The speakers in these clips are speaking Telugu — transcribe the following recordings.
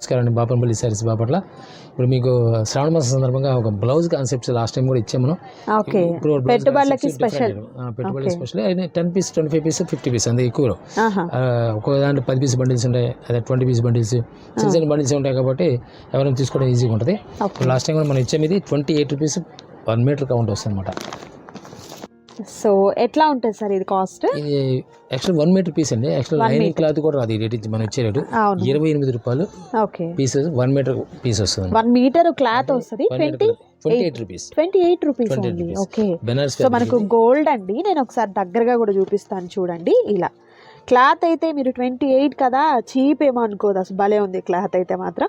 నమస్కారం అండి. బాపనపల్లి సారీస్ బాపట్ల. ఇప్పుడు మీకు శ్రావణ మాసం సందర్భంగా ఒక బ్లౌజ్ కాన్సెప్ట్స్ లాస్ట్ టైం కూడా ఇచ్చాము మనం. ఓకే. పెట్టుబడులకి స్పెషల్ పెట్టుబడులకి స్పెషల్ అయితే ten piece twenty five piece fifty piece అంతే ఎక్కువ ఒక్కొక్క దాంట్లో పది పీస్ బండిల్స్ ఉంటాయి. అదే ట్వంటీ పీస్ బండిల్స్ చిన్న చిన్న బండిల్స్ ఉంటాయి కాబట్టి ఎవరైనా తీసుకోవడం ఈజీగా ఉంటుంది. లాస్ట్ టైం కూడా మనం ఇచ్చాము ఇది. Twenty eight rupees one metre count వస్తుంది అనమాట సో ఎట్లా ఉంటుంది సార్ ఇది కాస్ట్? ఇది యాక్చువల్ వన్ మీటర్ పీస్ అండి. యాక్చువల్ లైనింగ్ క్లాత్ కూడా రాదు రేట్ మనం ఇచ్చే రేటు ఇరవై ఎనిమిది రూపాయలు okay. Piece one metre piece వస్తుంది వన్ మీటర్ క్లాత్ వస్తుంది. Twenty twenty eight rupees twenty eight rupees 28 only rupees. Okay so మనకు గోల్డ్ అండి. నేను ఒకసారి దగ్గరగా కూడా చూపిస్తాను చూడండి. ఇలా. క్లాత్ అయితే మీరు ట్వంటీ ఎయిట్ కదా చీప్ ఏమో అనుకోదు. అసలు భలే ఉంది క్లాత్ అయితే మాత్రం.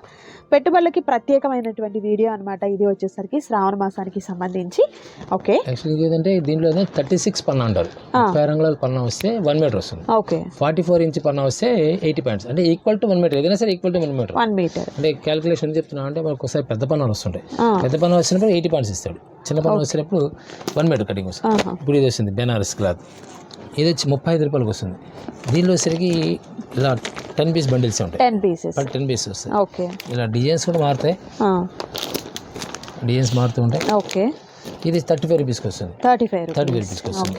పెట్టుబడులకి ప్రత్యేకమైనటువంటి వీడియో అన్నమాట ఇది వచ్చేసరికి శ్రావణ మాసానికి సంబంధించి. ఓకే. యాక్చువల్గా ఏంటంటే దీంట్లో థర్టీ సిక్స్ పన్నా అంటారు. ముప్పై రంగుల పన్నా వస్తే వన్ మీటర్ వస్తుంది. ఓకే. ఫార్టీ ఫోర్ ఇంచ్ పన్నా వస్తే ఎయిటీ పాయింట్స్. అంటే ఈక్వల్ టు వన్ మీటర్ ఏదైనా సరే equal to one metre one metre అంటే క్యాలిక్యులేషన్ చెప్తున్నా అంటే మనకు ఒకసారి పెద్ద పన్నాలు వస్తుంటాయి. పెద్ద పన్నా వచ్చినప్పుడు ఎయిటీ పాయింట్స్ ఇస్తాడు. చిన్న పన్నా వచ్చినప్పుడు వన్ మీటర్ కటింగ్ వస్తుంది. ఇప్పుడు ఇది వస్తుంది బెనారస్ క్లాత్. ఇది వచ్చి ముప్పై ఐదు రూపాయలకి వస్తుంది. దీనిలో వచ్చరికి ఇలా టెన్ పీస్ బండిల్స్ ఉంటాయి. టెన్ పీసెస్ టెన్ పీస్ వస్తాయి. ఓకే. ఇలా డిజైన్స్ కూడా మారుతాయి. డిజైన్స్ మారుతూ ఉంటాయి. ఓకే. ఇది థర్టీ ఫైవ్ రూపీస్కి వస్తుంది. థర్టీ ఫైవ్ థర్టీ ఫైవ్ రూపీస్కి వస్తుంది.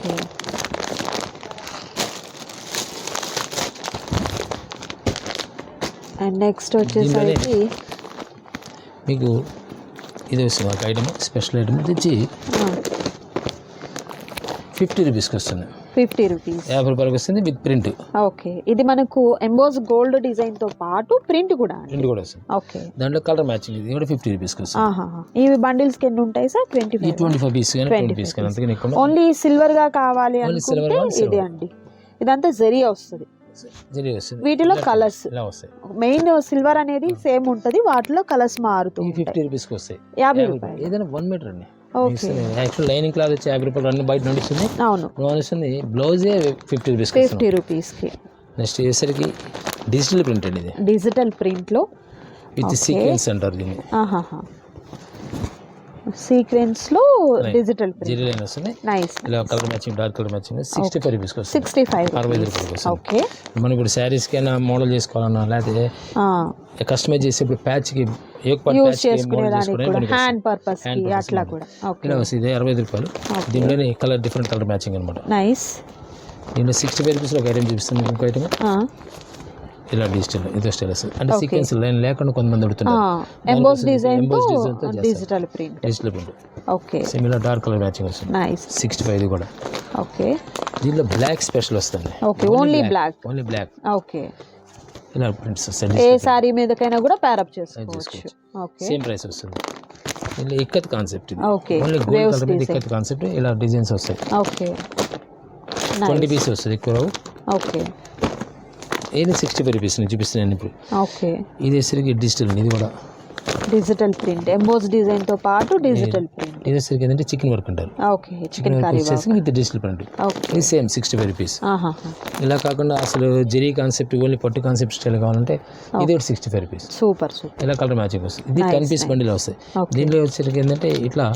అండ్ నెక్స్ట్ వచ్చేసరికి మీకు ఇది వస్తుంది ఒక ఐటమ్ స్పెషల్ ఐటమ్ ఇది వచ్చి ఫిఫ్టీ రూపీస్కి వస్తుంది. Fifty rupees. యాభై రూపాయలకి వస్తుంది విత్ ప్రింట్. ఓకే. ఇది మనకు ఎంబోస్ గోల్డ్ డిజైన్తో పాటు ప్రింట్ కూడా ప్రింట్ కూడా వస్తుంది. ఓకే. దాంట్లో కలర్ మ్యాచింగ్ ఇది కూడా ఫిఫ్టీ రూపీస్కి వస్తుంది. ఇవి బండిల్స్కి ఎన్ని ఉంటాయి sir? Twenty five. Twenty five piece కానీ ట్వంటీ పీస్ కానీ ఎక్కువ ఓన్లీ సిల్వర్గా కావాలి Only silver అనుకుంటే ఇది. అండి. ఇదంతా జెరియా వస్తుంది. జరీ వస్తుంది. వీటిలో కలర్స్. మెయిన్ సిల్వర్ అనేది సేమ్ ఉంటది. వాటిలో కలర్స్ మారుతూ ఈ ఉంటాయి. ఫిఫ్టీ రూపీస్కి వస్తాయి. యాభై రూపాయలు. ఏదైనా వన్ మీటర్ అండి. యాక్చువల్ లైనింగ్ క్లాత్ వచ్చి యాభై రూపాయలు అన్ని బయట నడుస్తుంది అవును. నడుస్తుంది బ్లౌజే ఫిఫ్టీ రూపీస్కి వస్తుంది ఫిఫ్టీ రూపీస్కి నెక్స్ట్ వచ్చేసరికి డిజిటల్ ప్రింట్ అండి ఇది. డిజిటల్ ప్రింట్లో? విత్ సీక్వెన్స్ అంటారు దీన్ని. ఆహాహా సీక్వెన్స్లో డిజిటల్ జీరో లైన్ వస్తుంది. నైస్ ఇలా colour matching dark colour matching sixty five వస్తుంది. సిక్స్టీ ఫైవ్ అరవై ఐదు వస్తుంది. ఓకే మనం ఇప్పుడు శారీస్కి అయినా మోడల్ చేసుకోవాలన్నా లేకపోతే కస్టమైజ్ చేసి ఇప్పుడు ప్యాచ్కి ఏ పార్ట్ యూస్ ప్యాచ్కి చేసుకునే మోడల్ దానికి చేసుకోవడానికి కూడా పనికి హ్యాండ్ పర్పస్ అట్లా. కూడా. ఓకే ఇలా వస్తుంది. అరవై ఐదు రూపాయలు. దీనిలోనే కలర్ డిఫరెంట్ కలర్ మ్యాచింగ్ అనమాట నైస్ దీంట్లో సిక్స్టీ ఫైవ్ రూపీస్లో ఒక ఐటమ్ చూపిస్తుంది ఇంకో ఐటమ్ ఇలా డిజిటల్ ఇదో స్టైల్ వస్తుంది అంటే సీక్వెన్స్ లైన్ లేకుండా కొంతమంది అడుగుతున్నారు ఎంబోస్ డిజైన్తో. Digital print digital print okay same ఇలా డార్క్ కలర్ మ్యాచింగ్ వస్తుంది నైస్ సిక్స్టీ ఫైవ్ ఇది కూడా. ఓకే దీనిలో బ్లాక్ స్పెషల్ వస్తుంది. Okay only black only black okay ఇలా ప్రింట్స్ ఏ సారీ మీదకైనా కూడా ప్యారప్ చేసుకోవచ్చు. చేసుకోవచ్చు. ఓకే సేమ్ ప్రైస్ వస్తుంది. ఇలా ఇక్కత్ కాన్సెప్ట్ ఇది. ఓకే ఓన్లీ గోల్డ్ కలర్ మీద ఇక్కత్ కాన్సెప్ట్ ఇలా డిజైన్స్ వస్తాయి. ఓకే ట్వంటీ పీస్ వస్తుంది ఎక్కువ ఓకే ఏది సిక్స్టీ ఫైవ్ రూపీస్ నేను చూపిస్తున్నాను ఇప్పుడు. ఓకే. ఇది వచ్చేసరికి డిజిటల్ ఇది కూడా. డిజిటల్ ప్రింట్ ఎంబోస్ డిజైన్తో పాటు డిజిటల్ ప్రింట్ ఇది వచ్చేసరికి ఏంటంటే చికెన్ వర్క్ అంటారు. ఓకే చికెన్ వర్క్ వచ్చేసి విత్ డిజిటల్ ప్రింట్ ఓకే. ఇది సేమ్ సిక్స్టీ ఫైవ్ రూపీస్ ఇలా కాకుండా అసలు జెరీ కాన్సెప్ట్ ఓన్లీ పట్టు కాన్సెప్ట్ స్టైల్ కావాలంటే ఇది ఒకటి sixty five rupees super super. ఇలా కలర్ మ్యాచింగ్ వస్తుంది. ఇది టెన్ పీస్ బండిలో వస్తాయి. దీంట్లో వచ్చేసరికి ఏంటంటే ఇట్లా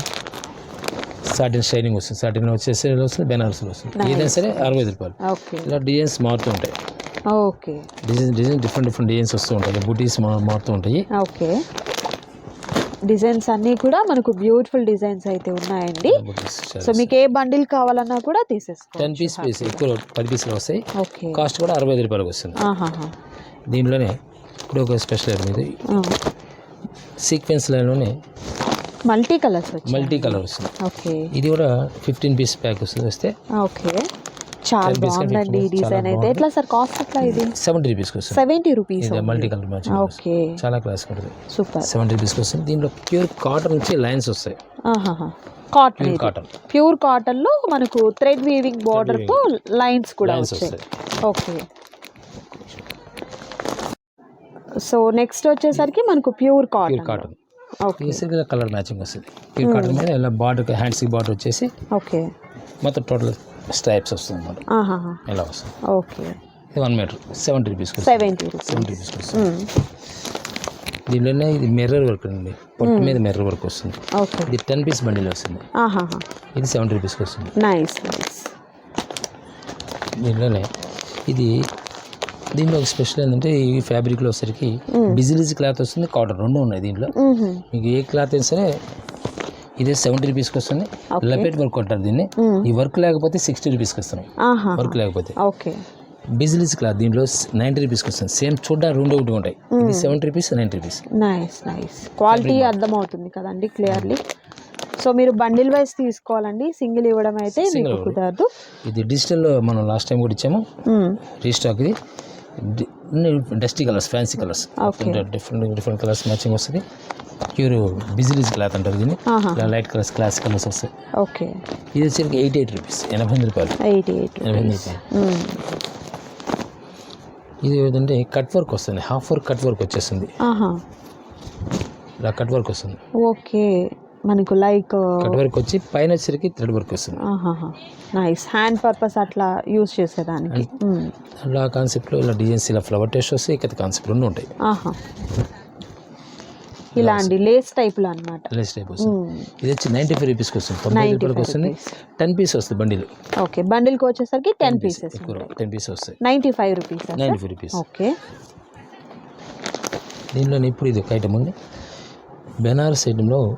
సాటిన్ షైనింగ్ వస్తుంది. సాటిన్ వచ్చేసి వస్తుంది బెనారస్లో వస్తుంది. ఏదైనా సరే అరవై ఐదు రూపాయలు. ఓకే. ఇలా డిజైన్స్ మారుతూ ఉంటాయి. Okay. Design design different different designs వస్తూ ఉంటాయి. బుటీస్ మారుతూ ఉంటాయి. ఓకే. డిజైన్స్ అన్నీ కూడా మనకు బ్యూటిఫుల్ డిజైన్స్ అయితే ఉన్నాయండి. సో మీకు ఏ బండిల్ కావాలన్నా కూడా తీసేసుకో టెన్ పీస్ పీస్ ఎక్కువ పది పీసులు వస్తాయి. ఓకే. కాస్ట్ కూడా అరవై ఐదు రూపాయలకు వస్తుంది. దీనిలోనే ఇప్పుడు ఒక స్పెషల్ ఐటమ్ ఇది. సీక్వెన్స్ లైన్లోనే మల్టీ కలర్స్ మల్టీ కలర్ వస్తుంది. ఓకే. ఇది కూడా ఫిఫ్టీన్ పీస్ ప్యాక్ వస్తుంది. వస్తే ఓకే. చాలా బాగుందండి ఈ డిజైన్ అయితే. ఎట్లా సార్ కాస్ట్ ఎట్లా ఇది? సెవెంటీ రూపీస్కి వస్తుంది. Seventy rupees multi colour matching okay. చాలా క్లాస్ ఉంటుంది. సూపర్ సెవెంటీ రూపీస్కి వస్తుంది. దీంట్లో ప్యూర్ కాటన్ నుంచి లైన్స్ వస్తాయి. కాటన్ కాటన్ ప్యూర్ కాటన్లో మనకు థ్రెడ్ వీవింగ్ బార్డర్తో లైన్స్ కూడా వస్తాయి. ఓకే. సో నెక్స్ట్ వచ్చేసరికి మనకు pure cotton cotton okay. Colour matching వస్తుంది. ప్యూర్ కాటన్ మీద ఇలా బార్డర్ హ్యాండ్స్కి బార్డర్ వచ్చేసి ఓకే. మొత్తం టోటల్ స్ట్రైప్స్ వస్తుంది ఆహాహా. ఇలా వస్తుంది? ఓకే. ఇది వన్ మీటర్ సెవెంటీ వస్తుంది. సెవెంటీ రూపీస్ సెవెంటీ రూపీస్కి వస్తుంది. దీనిలోనే ఇది మిర్రర్ వర్క్ అండి. పొట్టు మీద మిర్రర్ వర్క్ వస్తుంది. ఓకే. ఇది టెన్ పీస్ బండిల్ వస్తుంది. ఇది సెవెంటీ రూపీస్కి వస్తుంది. నైస్ నైస్ దీనిలోనే ఇది దీంట్లో ఒక స్పెషల్ ఏంటంటే ఈ ఫ్యాబ్రిక్లో వచ్చరికి బిజినెస్ క్లాత్ వస్తుంది కాటన్ రెండు ఉన్నాయి దీంట్లో. మీకు ఏ క్లాత్ అయినా సరే ఇదే సెవెంటీ రూపీస్కి వస్తుంది. లపెట్ వర్క్ అంటారు దీన్ని. ఈ వర్క్ లేకపోతే సిక్స్టీ రూపీస్కి ఆహా. వర్క్ లేకపోతే. ఓకే బిజినెస్ క్లాత్ దీంట్లో నైంటీ రూపీస్కి వస్తుంది. సేమ్ చూడడానికి రెండు ఒకటి ఉంటాయి. ఇది seventy rupees ninety rupees nice nice quality అర్థమవుతుంది కదండి క్లియర్లీ సో మీరు బండిల్ వైజ్ తీసుకోవాలండి. సింగిల్ ఇవ్వడం అయితే కుదరదు. ఇది డిజిటల్లో మనం లాస్ట్ టైం కూడా ఇచ్చాము. రీస్టాక్ ఇది. Dusty colours fancy colours different different colours matching వస్తుంది. ప్యూర్ బిజినెస్ క్లాత్ అంటారు దీన్ని. లైట్ కలర్స్ క్లాస్ కలర్స్ వస్తాయి. ఓకే. ఇది వచ్చేసరికి ఎయిటీ ఎయిట్ రూపీస్ ఎనభై ఎనిమిది రూపాయలు. ఎయిటీ ఎయిట్ ఎనభై ఎనిమిది రూపాయలు. ఇది ఏంటంటే కట్ వర్క్ వస్తుంది హాఫ్ వర్క్ కట్ వర్క్ వచ్చేస్తుంది. ఇలా కట్ వర్క్ వస్తుంది. ఓకే. మనకు లైక్ కట్ వర్క్ వచ్చి పైన వచ్చేసరికి థ్రెడ్ వర్క్ వస్తుంది. నైస్ హ్యాండ్ పర్పస్ అట్లా యూస్ చేసేదానికి. మ్మ్. అలా కాన్సెప్ట్లో ఇలా డిజైన్స్ ఇలా ఫ్లవర్ టేస్ట్ వస్తాయి ఇక్కడ కాన్సెప్ట్ రెండు ఉంటాయి. ఆహా. ఇలా అండి లేస్ టైప్లో అనమాట లెస్ టైప్ వస్తుంది. ఇది వచ్చి నైంటీ ఫైవ్ రూపీస్కి వస్తుంది. తొంభై రూపాయలకి వస్తుంది. టెన్ పీస్ వస్తుంది బండిలు. ఓకే బండిల్కి వచ్చేసరికి టెన్ పీసెస్ టెన్ పీస్ వస్తాయి. Ninety five rupees ninety five rupees okay దీనిలో ఇప్పుడు ఇది ఒక ఐటమ్ ఉంది. బెనారస్ ఐటెంలో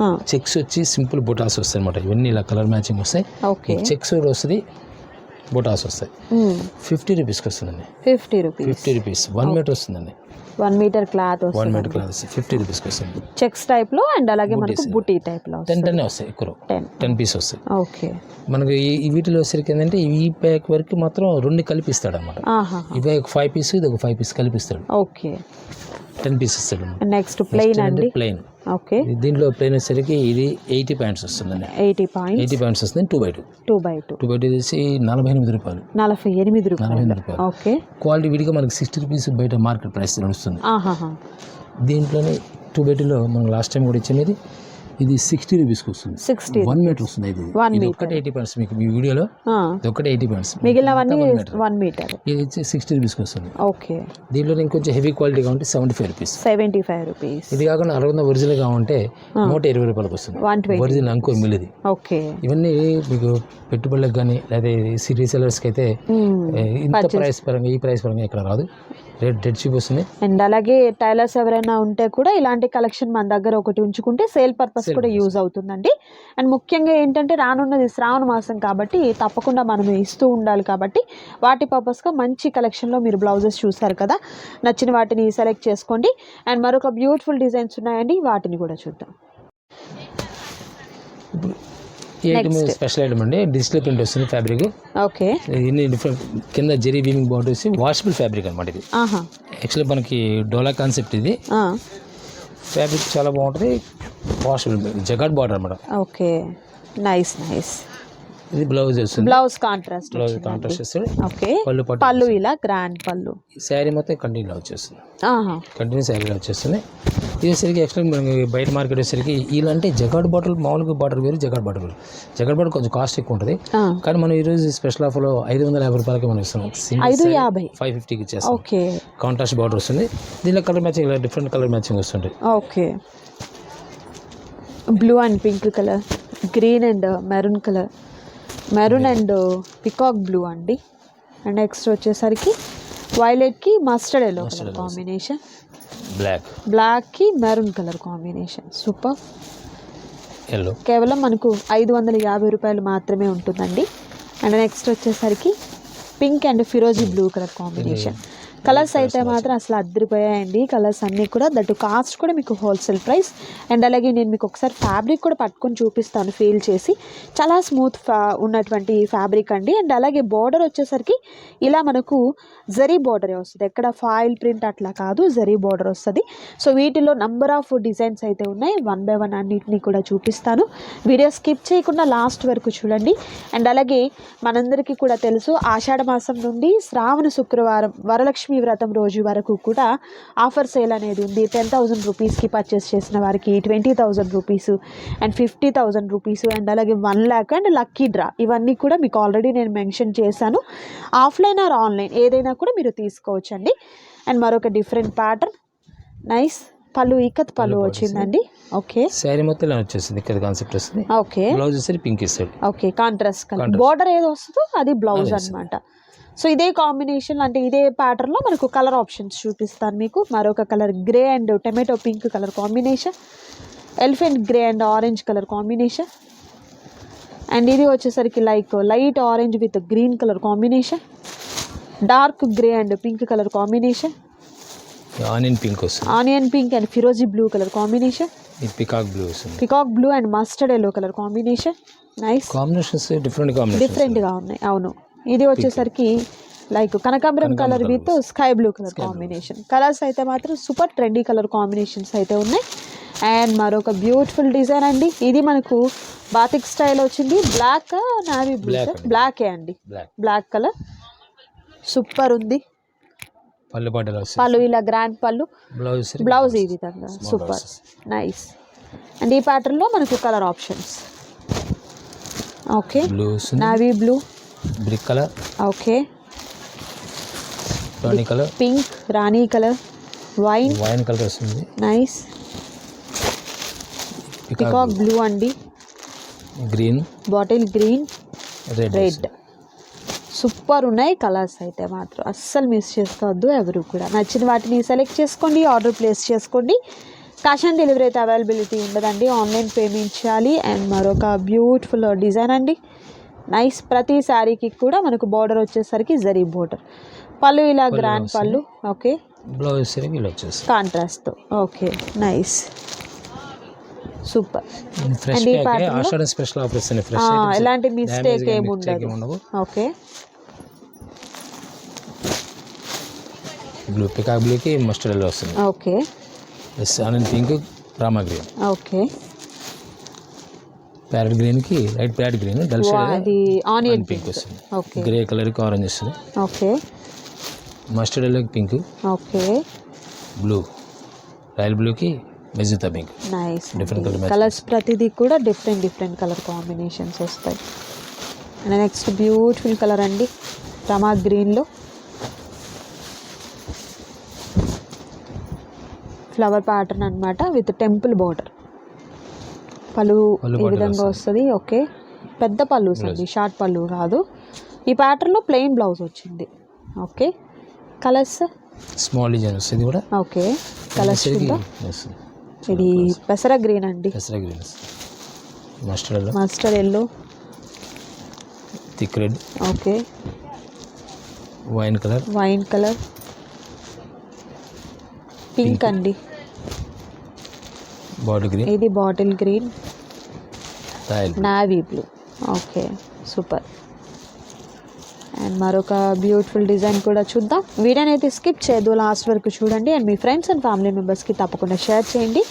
చెక్స్ వచ్చి సింపుల్ బొటాస్ వస్తాయి అనమాట ఇవన్నీ ఇలా కలర్ మ్యాచింగ్ వస్తాయి. ఓకే. చెక్స్ కూడా వస్తుంది బొటాస్ వస్తాయి. ఫిఫ్టీ రూపీస్కి వస్తుందండి. Fifty rupees. Fifty rupees. One metre వస్తుందండి. One metre cloth one metre class fifty రూపీస్కి వస్తుంది. చెక్స్ టైప్లో అండ్ అలాగే మనకు బుటీ టైప్లో టెన్ టెన్ వస్తాయి ఎక్కువ. టెన్. టెన్ పీస్ వస్తాయి. ఓకే. మనకు ఈ వీటిలో వచ్చేసరికి ఏంటంటే ఈ ప్యాక్ వరకు మాత్రం రెండు కలిపిస్తాడు అనమాట ఇవి ఒక ఫైవ్ పీస్ ఇది ఒక ఫైవ్ పీస్ కలిపిస్తాడు. ఓకే. టెన్ పీస్ ఇస్తాడు నెక్స్ట్ ప్లెయిన్ అండి? ప్లెయిన్. ఓకే. దీంట్లో ప్లెయిన్ వచ్చేసరికి ఇది ఎయిటీ పాయింట్స్ వస్తుందండి. ఎయిటీ పాయింట్ ఎయిటీ పాయింట్స్ వస్తుంది two by two two by two two by two వచ్చి నలభై ఎనిమిది రూపాయలు. నలభై ఎనిమిది నలభై రూపాయలు ఎనిమిది రూపాయలు. ఓకే. క్వాలిటీ విడిగా మనకి సిక్స్టీ రూపీస్ బయట మార్కెట్ ప్రైస్ నడుస్తుంది. దీంట్లోనే టూ బై టూలో మనం లాస్ట్ టైం కూడా ఇచ్చినది ఇది సిక్స్టీ రూపీస్కి వస్తుంది. సిక్స్టీ వన్ మీటర్ వస్తుంది ఇది. ఇది ఒక్కటే ఎయిటీ పాయింట్స్ మీకు మీ వీడియోలో. ఇది ఒక్కటే ఎయిటీ పాయింట్స్ మిగిలినవన్నీ వన్ మీటర్ ఇది వచ్చి సిక్స్టీ రూపీస్కి వస్తుంది. ఓకే. దీంట్లో ఇంకొంచెం హెవీ క్వాలిటీ కావాలంటే seventy five rupees seventy five rupees ఇది కాకుండా అరవై ఒరిజినల్ కావాలంటే నూట ఇరవై రూపాయలకు వస్తుంది. వన్ ఒరిజినల్ అంకో మిల్లిది ఓకే. ఇవన్నీ మీకు పెట్టుబడులకు కానీ లేదా సిటీ సెలర్స్కి అయితే ఇంత ప్రైస్ పరంగా ఈ ప్రైస్ పరంగా ఇక్కడ రాదు. రేట్ డెడ్ చీప్ వస్తుంది. అండ్ అలాగే టైలర్స్ ఎవరైనా ఉంటే కూడా ఇలాంటి కలెక్షన్ మన దగ్గర ఒకటి ఉంచుకుంటే సేల్ పర్పస్ కూడా యూజ్ అవుతుందండి. అండ్ ముఖ్యంగా ఏంటంటే రానున్నది శ్రావణ మాసం కాబట్టి తప్పకుండా మనం ఇస్తూ ఉండాలి కాబట్టి వాటి పర్పస్గా మంచి కలెక్షన్లో మీరు బ్లౌజెస్ చూసారు కదా. నచ్చిన వాటిని సెలెక్ట్ చేసుకోండి. అండ్ మరొక బ్యూటిఫుల్ డిజైన్స్ ఉన్నాయండి. వాటిని కూడా చూద్దాం. ఐటమ్ స్పెషల్ ఐటమ్ అండి. డిజిటల్ ప్రింట్ వస్తుంది ఫ్యాబ్రిక్ ఓకే. ఇన్ని డిఫరెంట్ కింద జెరీ వీవింగ్ బార్డర్ వచ్చి వాషబుల్ ఫ్యాబ్రిక్ అనమాట ఇది. యాక్చువల్లీ మనకి డోలా కాన్సెప్ట్ ఇది. ఫ్యాబ్రిక్ చాలా బాగుంటుంది. వాషబుల్ జగాట్ బార్డర్ అనమాట ఓకే. నైస్ నైస్ ఇది బ్లౌజ్ వస్తుంది. బ్లౌజ్ కాంట్రాస్ట్ బ్లౌజ్ కాంట్రాస్ట్ వస్తుంది ఓకే. పళ్ళు పళ్ళు ఇలా గ్రాండ్ పళ్ళు. శారీ మొత్తం కంటిన్యూ వచ్చేస్తుంది. కంటిన్యూ శారీలో వచ్చేస్తుంది. ఇది వచ్చేసరికి యాక్చువల్లీ మనకి బయట మార్కెట్ వచ్చేసరికి ఇలాంటి జగాడ్ బాటిల్ మామూలుగా బాటిల్ వేరు జగాడ్ బాటిల్ వేరు. జగాడ్ బాటిల్ కొంచెం కాస్ట్ ఎక్కువ ఉంటుంది. కానీ మనం ఈరోజు స్పెషల్ ఆఫర్లో ఐదు వందల యాభై రూపాయలకి మనం ఇస్తున్నాం. ఐదు యాభై. ఫైవ్ ఫిఫ్టీకి ఇచ్చేస్తాం ఓకే. కాంట్రాస్ట్ బార్డర్ వస్తుంది. దీనిలో కలర్ మ్యాచింగ్ ఇలా డిఫరెంట్ కలర్ మ్యాచింగ్ వస్తుంటాయి okay. Blue and pink colour green and maroon colour maroon and peacock blue అండి. అండ్ నెక్స్ట్ వచ్చేసరికి వైలెట్కి mustard yellow colour combination. Black బ్లాక్కి maroon colour combination. Super. Yellow కేవలం మనకు ఐదు వందల యాభై రూపాయలు మాత్రమే ఉంటుందండి. అండ్ నెక్స్ట్ వచ్చేసరికి pink and ఫిరోజీ blue colour combination. Colours అయితే మాత్రం అసలు అద్దరిపోయాయండి. కలర్స్ అన్నీ కూడా. దట్టు కాస్ట్ కూడా మీకు హోల్సేల్ ప్రైస్ అండ్ అలాగే నేను మీకు ఒకసారి ఫ్యాబ్రిక్ కూడా పట్టుకొని చూపిస్తాను ఫీల్ చేసి. చాలా స్మూత్ ఉన్నటువంటి ఫ్యాబ్రిక్ అండి. అండ్ అలాగే బార్డర్ వచ్చేసరికి ఇలా మనకు జరీ బార్డరే వస్తుంది. ఎక్కడ ఫాయిల్ ప్రింట్ అట్లా కాదు జరీ బార్డర్ వస్తుంది. సో వీటిలో నంబర్ ఆఫ్ డిజైన్స్ అయితే ఉన్నాయి. వన్ బై వన్ అన్నిటిని కూడా చూపిస్తాను. వీడియో స్కిప్ చేయకుండా లాస్ట్ వరకు చూడండి. అండ్ అలాగే మనందరికీ కూడా తెలుసు ఆషాఢ మాసం నుండి శ్రావణ శుక్రవారం వరలక్ష్మి వ్రతం రోజు వరకు కూడా ఆఫర్ సేల్ అనేది ఉంది. టెన్ థౌజండ్ రూపీస్కి పర్చేస్ చేసిన వారికి twenty thousand rupees and fifty thousand rupees and అలాగే one lakh and lucky draw ఇవన్నీ కూడా మీకు ఆల్రెడీ నేను మెన్షన్ చేశాను. ఆఫ్లైన్ ఆర్ ఆన్లైన్ ఏదైనా కూడా మీరు తీసుకోవచ్చండి. అండ్ మరొక డిఫరెంట్ ప్యాటర్న్ నైస్ పళ్ళు ఇక్కత్ పళ్ళు వచ్చిందండి. ఓకే శారీ మొత్తం వచ్చేసింది ఇక్కడ కాన్సెప్ట్ వస్తుంది. ఓకే బ్లౌజ్ వచ్చేసి పింక్ ఇస్తాడు ఓకే కాంట్రాస్ట్ కలర్ బార్డర్ ఏదో వస్తుందో అది బ్లౌజ్ అన్నమాట. సో ఇదే కాంబినేషన్ అంటే ఇదే ప్యాటర్న్లో మనకు కలర్ ఆప్షన్స్ చూపిస్తాను మీకు. మరొక colour grey and tomato pink colour combination elephant grey and orange colour combination and ఇది వచ్చేసరికి like light orange with green colour combination dark grey and pink colour combination onion pink వస్తుంది. Onion pink and ఫిరోజీ blue colour combination ఇది పికాక్ బ్లూ వస్తుంది. Peacock blue and mustard yellow colour combination nice combinations different డిఫరెంట్గా ఉన్నాయి. అవును. ఇది వచ్చేసరికి లైక్ కనకాంబరం colour with sky blue colour combination colours అయితే మాత్రం సూపర్ ట్రెండీ కలర్ కాంబినేషన్స్ అయితే ఉన్నాయి. అండ్ మరొక బ్యూటిఫుల్ డిజైన్ అండి. ఇది మనకు బాతిక్ స్టైల్ వచ్చింది. Black navy blue. బ్లాకే అండి. బ్లాక్ కలర్ సూపర్ ఉంది. పళ్ళు పళ్ళు ఇలా గ్రాండ్ పళ్ళు. బ్లౌజ్ బ్లౌజ్ ఈ విధంగా. సూపర్ నైస్ అండ్ ఈ ప్యాటర్న్లో మనకు colour options okay navy blue brick colour okay రాణి కలర్ పింక్ రాణి కలర్ వైన్ వైన్ కలర్ వస్తుంది. నైస్ పికాక్ బ్లూ అండి. Green bottle green red red super ఉన్నాయి కలర్స్ అయితే మాత్రం. అస్సలు మిస్ చేసుకోవద్దు ఎవరు కూడా. నచ్చిన వాటిని సెలెక్ట్ చేసుకోండి ఆర్డర్ ప్లేస్ చేసుకోండి. క్యాష్ ఆన్ డెలివరీ అయితే అవైలబిలిటీ ఉండదండి. ఆన్లైన్ పేమెంట్ చేయాలి. అండ్ మరొక బ్యూటిఫుల్ డిజైన్ అండి. నైస్ ప్రతి శారీకి కూడా మనకు బార్డర్ వచ్చేసరికి జరీ బోర్డర్ పళ్ళు ఇలా గ్రాండ్ పళ్ళు. ఓకే. బ్లౌజ్ ఇలా వచ్చేస్తుంది కాంట్రాస్ట్తో okay. Nice super fresh Ashadha special offers fresh ఎలాంటి మిస్టేక్ ఏమి ఉండదు ఓకే. బ్లూ పికాక్ బ్లూకి మస్టర్డ్ ఎల్లో వస్తుంది. ఓకే. ఎస్ ఆనంద్ పింక్ రామా గ్రీన్ ఓకే. ప్యారెట్ గ్రీన్కి లైట్ ప్యారెట్ గ్రీన్ డల్ అది ఆనియన్ పింక్. వస్తుంది. ఓకే. గ్రే కలర్కి ఆరెంజ్ వస్తుంది. ఓకే. మస్టర్డ్ ఎల్లోకి పింక్ ఓకే. బ్లూ రాయల్ బ్లూకి magenta pink nice Different colour colours ప్రతిదీ కూడా డిఫరెంట్ డిఫరెంట్ కలర్ కాంబినేషన్స్ వస్తాయి. అండ్ నెక్స్ట్ బ్యూటిఫుల్ కలర్ అండి రమా గ్రీన్లో. ఫ్లవర్ ప్యాటర్న్ అన్నమాట విత్ టెంపుల్ బార్డర్ పళ్ళు ఈ విధంగా వస్తుంది. ఓకే. పెద్ద పళ్ళు అండి షార్ట్ పళ్ళు కాదు. ఈ ప్యాటర్న్లో ప్లెయిన్ బ్లౌజ్ వచ్చింది. ఓకే. కలర్స్ స్మాల్ డిజైన్ వస్తుంది కూడా. ఓకే. కలర్స్ ఇది పెసర గ్రీన్ అండి. పెసరా green mustard mustard yellow thick red okay. Wine colour wine colour pink అండి. బాడీ గ్రీన్ ఇది bottle green navy blue okay super and మరొక బ్యూటిఫుల్ డిజైన్ కూడా చూద్దాం. వీడియోని అయితే స్కిప్ చేయదు. లాస్ట్ వరకు చూడండి. అండ్ మీ ఫ్రెండ్స్ అండ్ ఫ్యామిలీ మెంబర్స్కి తప్పకుండా షేర్ చేయండి.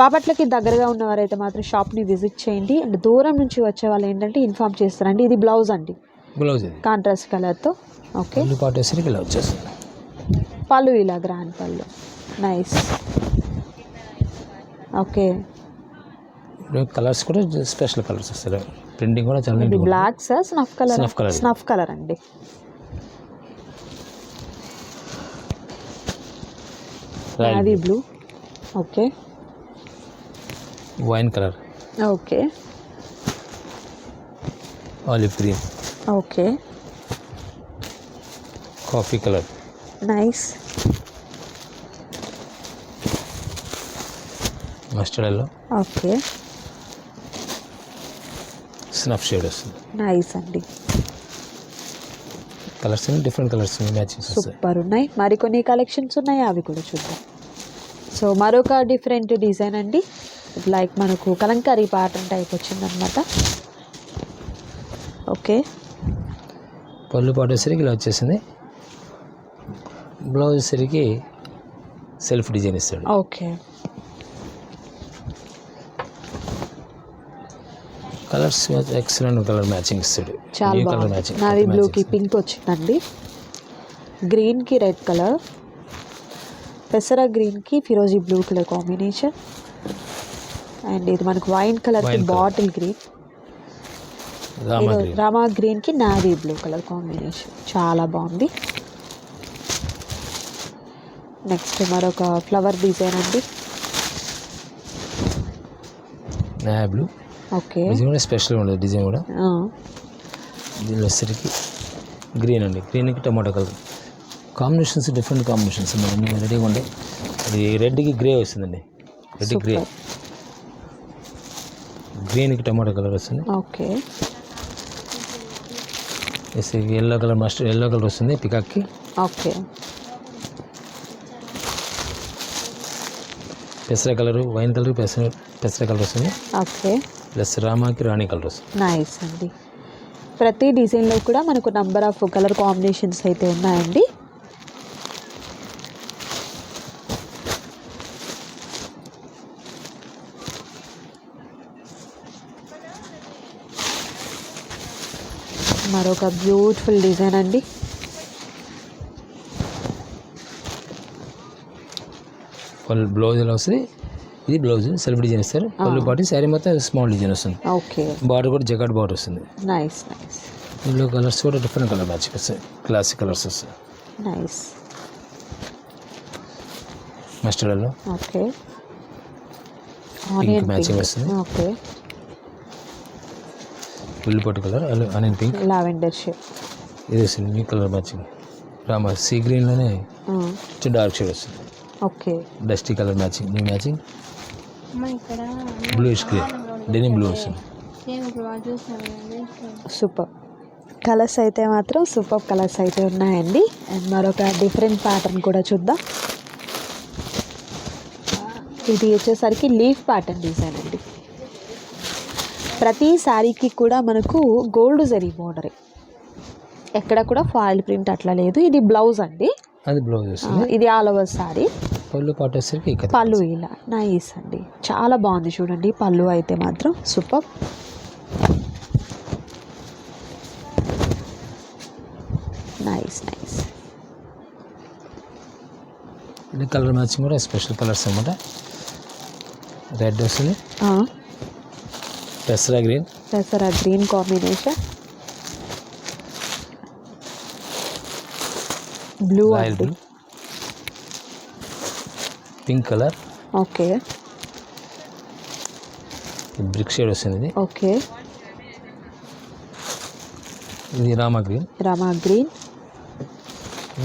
బాపట్లకి దగ్గరగా ఉన్నవారైతే మాత్రం షాప్ని విజిట్ చేయండి. అండ్ దూరం నుంచి వచ్చే వాళ్ళు ఏంటంటే ఇన్ఫామ్ చేస్తారండి. ఇది బ్లౌజ్ అండి. బ్లౌజ్ కాంట్రాస్ట్ కలర్తో ఓకే పాటు వేసరికి ఇలా వచ్చేస్తుంది పళ్ళు ఇలా గ్రాండ్ పళ్ళు. Nice okay. కలర్స్ కూడా స్పెషల్ కలర్స్ వస్తాయి. ప్రింటింగ్ కూడా చాలా black sir snuff colour. Snuff colour. Snuff colour అండి. Navy blue okay. Wine colour okay. Olive green okay. Coffee colour nice mustard yellow okay. Snuff shade వస్తుంది. నైస్ అండి. Colours different colours matching super ఉన్నాయి. మరికొన్ని కలెక్షన్స్ ఉన్నాయి అవి కూడా చూద్దాం. సో మరొక డిఫరెంట్ డిజైన్ అండి. లైక్ మనకు కలంకారీ ప్యాటర్న్ టైప్ వచ్చిందనమాట ఓకే. పళ్ళు పాటు వచ్చేసరికి ఇలా వచ్చేసింది. బ్లౌజ్ వచ్చేసరికి సెల్ఫ్ డిజైన్ ఇస్తాడు. Okay. Colours excellent colour matching ఇస్తాడు. చాలా matching. నావీ Matching బ్లూకి. పింక్ వచ్చిందండి. గ్రీన్కి రెడ్ కలర్. పెసర గ్రీన్కి ఫిరోజీ బ్లూ కలర్ కాంబినేషన్. అండ్ ఇది మనకు వైన్ కలర్కి colour. Bottle green. రామా గ్రీన్కి నావీ బ్లూ కలర్ కాంబినేషన్. చాలా బాగుంది. నెక్స్ట్ మరొక ఫ్లవర్ డిజైన్ అండి. బ్లూ. ఓకే. ఇది కూడా స్పెషల్ ఉండదు డిజైన్ కూడా. దీనిలో వచ్చేసరికి గ్రీన్ అండి. గ్రీన్కి tomato colour combinations different combinations ఉన్నాయి. రెడీగా ఉండే. అది రెడ్కి గ్రే వస్తుందండి. రెడ్ గ్రే గ్రీన్కి టమాటో కలర్ వస్తుంది. Okay. Yellow colour mustard yellow colour వస్తుంది పికాక్కి ఓకే. పెసర కలర్ వైన్ కలర్ పెసర పెసర కలర్ వస్తుంది. ఓకే. ప్లస్ రామాకి రాణి కలర్ వస్తుంది. నైస్ అండి. ప్రతి డిజైన్లో కూడా మనకు నంబర్ ఆఫ్ కలర్ కాంబినేషన్స్ అయితే ఉన్నాయండి. మరొక బ్యూటిఫుల్ డిజైన్ అండి. పళ్ళు బ్లౌజ్ ఎలా వస్తుంది? ఇది బ్లౌజ్ సెల్ఫ్ డిజైన్ ఇస్తారు. పళ్ళు పాటి శారీ మొత్తం స్మాల్ డిజైన్ వస్తుంది. ఓకే. బార్డర్ కూడా జగాట్ బార్డర్ వస్తుంది. Nice nice. ఇందులో కలర్స్ కూడా డిఫరెంట్ కలర్ మ్యాచ్ వస్తాయి. క్లాసిక్ కలర్స్ వస్తాయి. నైస్. మస్టర్డ్లో. ఓకే. Onion pink. వస్తుంది. Okay. ఉల్లిపట్టు colour onion pink. Lavender shade ఇది వస్తుంది. మీ కలర్ మ్యాచింగ్. రామ సీ గ్రీన్లోనే డార్క్ షేడ్ వస్తుంది. ఓకే. డస్టీ కలర్ మ్యాచింగ్ మీ మ్యాచింగ్ ఇక్కడ బ్లూయిష్ గ్రీన్ డెనిమ్ బ్లూ వస్తుంది సూపర్ కలర్స్ అయితే మాత్రం సూపర్ కలర్స్ అయితే ఉన్నాయండి. అండ్ మరొక డిఫరెంట్ ప్యాటర్న్ కూడా చూద్దాం. ఇది వచ్చేసరికి లీఫ్ ప్యాటర్న్ డిజైన్ అండి. ప్రతి శారీకి కూడా మనకు గోల్డ్ జరీ బోర్డర్ ఎక్కడ కూడా ఫాయిల్ ప్రింట్ అట్లా లేదు. ఇది బ్లౌజ్ అండి. అది బ్లౌజ్ ఆ, వస్తుంది ఇది ఆల్ ఓవర్ శారీ పళ్ళు పాటు వచ్చేసరికి ఇక్కడ పళ్ళు ఇలా నైస్ అండి. చాలా బాగుంది చూడండి పళ్ళు అయితే మాత్రం సూపర్. నైస్ నైస్ ఇది కలర్ మ్యాచింగ్ కూడా స్పెషల్ కలర్స్ అనమాట రెడ్ వస్తుంది. పెసరా green Dasara green combination blue royal blue pink colour okay. Brick shade వస్తుంది ఇది. ఓకే. ఇది రామా గ్రీన్ రమా గ్రీన్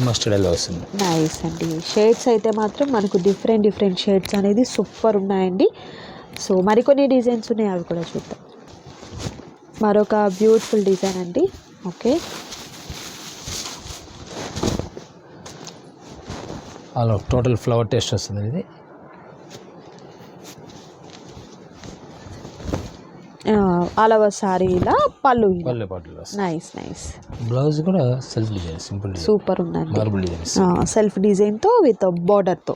మస్టర్డ్ ఎల్లో వస్తుంది. నైస్ అండి. షేడ్స్ అయితే మాత్రం మనకు డిఫరెంట్ డిఫరెంట్ షేడ్స్ అనేది సూపర్ ఉన్నాయండి. సో మరికొన్ని డిజైన్స్ ఉన్నాయి అవి కూడా చూద్దాం. మరొక బ్యూటిఫుల్ డిజైన్ అండి. ఓకే అలా టోటల్ ఫ్లవర్ టేస్ట్ వస్తుంది ఇది. ఆల్ ఓవర్ సారీ ఇలా. పళ్ళు పాటలు వస్తుంది నైస్ నైస్ బ్లౌజ్ కూడా సెల్ఫ్ డిజైన్ సింపుల్ సూపర్ ఉందండి. మార్బుల్ డిజైన్ సెల్ఫ్ డిజైన్తో విత్ బార్డర్తో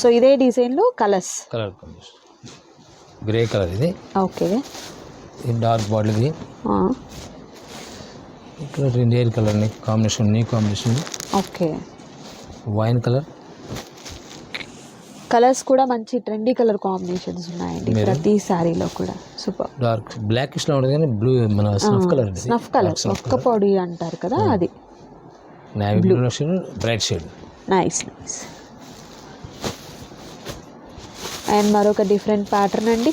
సో ఇదే డిజైన్లో కలర్స్ కలర్ గ్రే కలర్ ఇది ఓకే ఇది. డార్క్ బాటిల్ గ్రీన్ ఇక్కడ రెండు ఎయిర్ కలర్ కాంబినేషన్ నీ combination okay wine colour colours కూడా మంచి ట్రెండీ కలర్ కాంబినేషన్స్ ఉన్నాయండి. ప్రతి శారీలో కూడా. సూపర్ డార్క్ బ్లాక్లో ఉంటుంది కానీ బ్లూ మన స్నఫ్ కలర్ స్నఫ్ కలర్ ఒక్క పొడి అంటారు కదా అది. Navy blue shade bright shade nice nice and మరొక డిఫరెంట్ ప్యాటర్న్ అండి.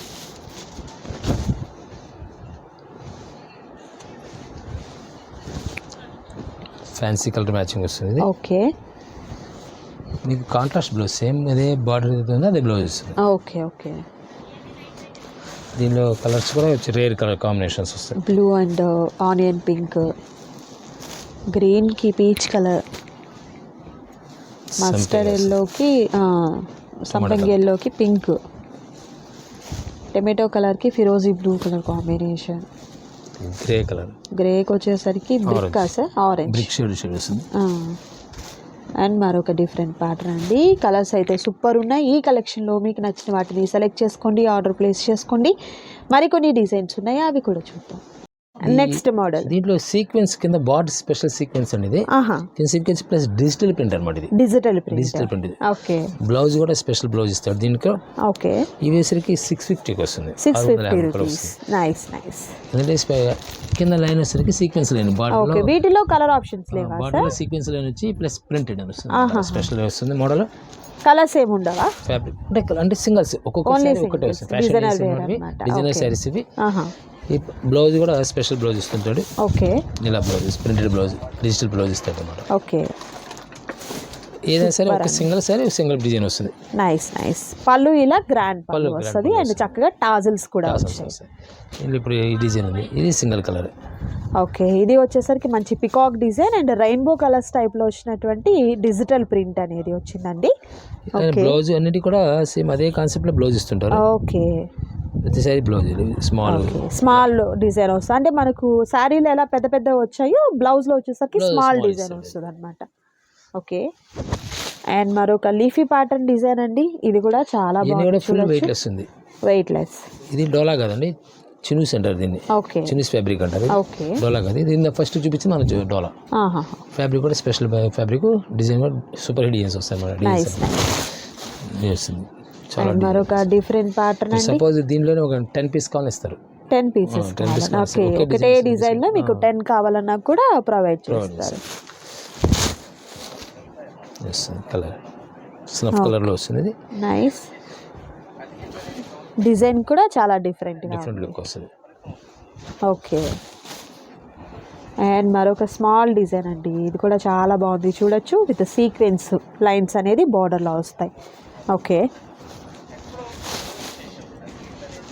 ఫ్యాన్సీ కలర్ మ్యాచింగ్ వస్తుంది ఓకే మీకు కాంట్రాస్ట్ బ్లౌజ్ సేమ్ అదే బార్డర్ ఉందో అదే బ్లౌజ్ వస్తుంది ఓకే ఓకే. దీనిలో కలర్స్ కూడా వచ్చి రేర్ కలర్ కాంబినేషన్స్ వస్తాయి. బ్లూ అండ్ ఆనియన్ పింక్ గ్రీన్కి పీచ్ కలర్ మస్టర్డ్ ఎల్లోకి సంపంగి ఎల్లోకి పింక్ టమాటో కలర్కి ఫిరోజీ blue colour combination grey colour గ్రేకి వచ్చేసరికి brick sir orange brick shade shade వస్తుంది. అండ్ మరొక డిఫరెంట్ ప్యాటర్న్ అండి. కలర్స్ అయితే సూపర్ ఉన్నాయి. ఈ కలెక్షన్లో మీకు నచ్చిన వాటిని సెలెక్ట్ చేసుకోండి ఆర్డర్ ప్లేస్ చేసుకోండి. మరికొన్ని డిజైన్స్ ఉన్నాయి? అవి కూడా చూద్దాం. నెక్స్ట్ మోడల్ దీంట్లో సీక్వెన్స్ కింద బార్డర్ స్పెషల్ సీక్వెన్స్ అండి ఇది. సీక్వెన్స్ ప్లస్ డిజిటల్ ప్రింట్ అనమాట ఇది. Digital print digital print okay blouse కూడా స్పెషల్ బ్లౌజ్ ఇస్తాడు దీనికి. ఓకే ఈ వేసరికి సిక్స్ ఫిఫ్టీకి వస్తుంది. సిక్స్ ఫిఫ్టీ నైస్ నైస్ ఎందుకంటే కింద లైన్ వచ్చేసరికి సీక్వెన్స్ లైన్ ఓకే బార్డర్లో వీటిలో కలర్ ఆప్షన్స్ లేవా బార్డర్లో సీక్వెన్స్ లైన్ వచ్చి ప్లస్ ప్రింటెడ్ అని వస్తుంది. స్పెషల్ వస్తుంది మోడల్ కలర్స్ ఏమి ఉండవా? ఫ్యాబ్రిక్ అంటే అంటే సింగల్స్ ఒకటే డిజైనర్. శారీస్ ఇవి. బ్లౌజ్ కూడా స్పెషల్ బ్లౌజ్ ఇస్తుంటాడు. ఓకే ఇలా blouse printed blouse digital blouse ఇస్తాడు అనమాట ఓకే ఏదైనా సరే ఒక సింగిల్ సరే సింగిల్ డిజైన్ వస్తుంది. నైస్ నైస్ పళ్ళు ఇలా గ్రాండ్ పళ్ళు వస్తుంది. అండ్ చక్కగా టాజిల్స్ కూడా వస్తాయి. ఇది ఇప్పుడు ఈ డిజైన్ ఉంది. ఇది సింగిల్ కలర్. ఓకే ఇది వచ్చేసరికి మంచి peacock design and rainbow colours టైప్లో వచ్చినటువంటి డిజిటల్ ప్రింట్ అనేది వచ్చిందండి. బ్లౌజ్ అన్నిటి కూడా సేమ్ అదే కాన్సెప్ట్లో బ్లౌజ్ ఇస్తుంటారు. ఓకే ప్రతిసారి బ్లౌజ్ స్మాల్ స్మాల్ డిజైన్ వస్తుంది. అంటే మనకు శారీలో ఎలా పెద్ద పెద్ద వచ్చాయో బ్లౌజ్లో వచ్చేసరికి స్మాల్ డిజైన్. వస్తుంది. అనమాట ఓకే. అండ్ మరొక లీఫీ ప్యాటర్న్ డిజైన్ అండి. ఇది కూడా చాలా దీన్ని కూడా ఫుల్ బాగుంది వెయిట్ లెస్ ఉంది. వెయిట్ లెస్ ఇది డోలా కాదండి చినూస్ అంటారు దీన్ని. ఓకే. చినూస్ ఫ్యాబ్రిక్ అంటారు ఓకే. డోలా కాదు ఇది ఫస్ట్ చూపించింది మన డోలా. ఫ్యాబ్రిక్ కూడా స్పెషల్ ఫ్యాబ్రిక్ డిజైన్ కూడా సూపర్ హిట్ డిజైన్స్ వస్తాయి మన నైస్ డిజైన్స్ వస్తుంది చాలా మరొక డిఫరెంట్ ప్యాటర్న్ అండి. సపోజ్ దీనిలోనే ఒక టెన్ పీస్ కాల్ ఇస్తారు. టెన్ పీసెస్ ఆ, 10 pieces ఓకే ఒకే ఒకటే design డిజైన్లో మీకు టెన్ కావాలన్నా కూడా ప్రొవైడ్ చేస్తారు. వస్తుంది కలర్ స్నఫ్ కలర్లో వస్తుంది. ఇది నైస్ డిజైన్ కూడా చాలా డిఫరెంట్ డిఫరెంట్ లుక్ వస్తుంది. ఓకే అండ్ మరొక స్మాల్ డిజైన్ అండి. ఇది కూడా చాలా బాగుంది. చూడొచ్చు విత్ సీక్వెన్స్ లైన్స్ అనేది బార్డర్లో వస్తాయి. ఓకే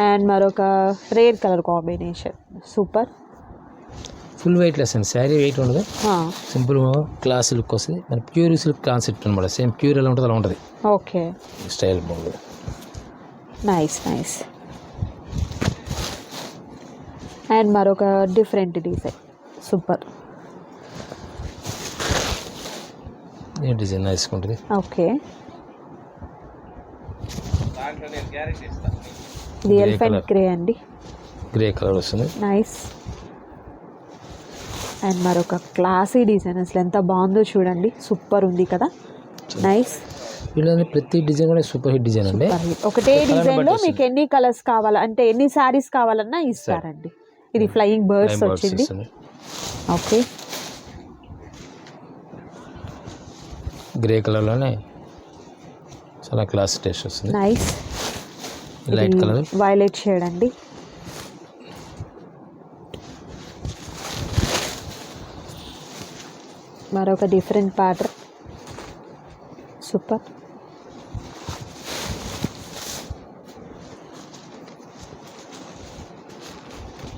అండ్ మరొక rare colour combination super full weight less అండి. శారీ వెయిట్ ఉండదు. సింపుల్ క్లాస్ లుక్ వస్తుంది. మన ప్యూర్ సిల్క్ కాన్సెప్ట్ అనమాట సేమ్ ప్యూర్ ఎలా ఉంటుంది అలా ఉంటుంది. ఓకే. స్టైల్ బాగుంది. Nice nice. అండ్ మరొక different design. Super. A design nice ఉంటుంది. ఓకే. Elephant colour. గ్రే అండి. గ్రే కలర్ వస్తుంది. నైస్. అండ్ మరొక క్లాసీ డిజైన్ అసలు ఎంత బాగుందో చూడండి. సూపర్ ఉంది కదా. నైస్ వీళ్ళని ప్రతి డిజైన్ కూడా సూపర్ హిట్ డిజైన్ అండి. ఒకటే డిజైన్లో మీకు ఎన్ని కలర్స్ కావాలా అంటే ఎన్ని శారీస్ కావాలన్నా ఇస్తారండి. ఇది ఫ్లయింగ్ బర్డ్స్ వచ్చింది. ఓకే గ్రే కలర్లోనే చాలా క్లాస్ టేస్ట్ వస్తుంది. Nice light colour violet shade అండి. మరొక డిఫరెంట్ ప్యాటర్న్ సూపర్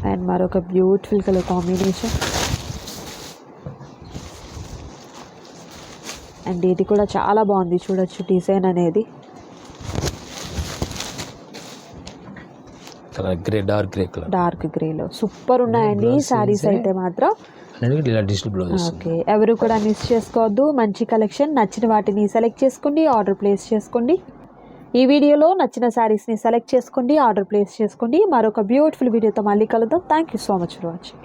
అండ్ మరొక బ్యూటిఫుల్ కలర్ కాంబినేషన్ అండ్ ఇది కూడా చాలా బాగుంది చూడొచ్చు డిజైన్ అనేది. Colour grey dark grey colour dark గ్రేలో సూపర్ ఉన్నాయండి సారీస్ అయితే మాత్రం. అనేది ఇలా డిజిటల్ బ్లౌజ్ ఓకే. ఎవరు కూడా మిస్ చేసుకోవద్దు. మంచి కలెక్షన్ నచ్చిన వాటిని సెలెక్ట్ చేసుకోండి ఆర్డర్ ప్లేస్ చేసుకోండి. ఈ వీడియోలో నచ్చిన శారీస్ని సెలెక్ట్ చేసుకోండి ఆర్డర్ ప్లేస్ చేసుకోండి. మరొక బ్యూటిఫుల్ వీడియోతో మళ్ళీ కలుద్దాం. Thank you so much for watching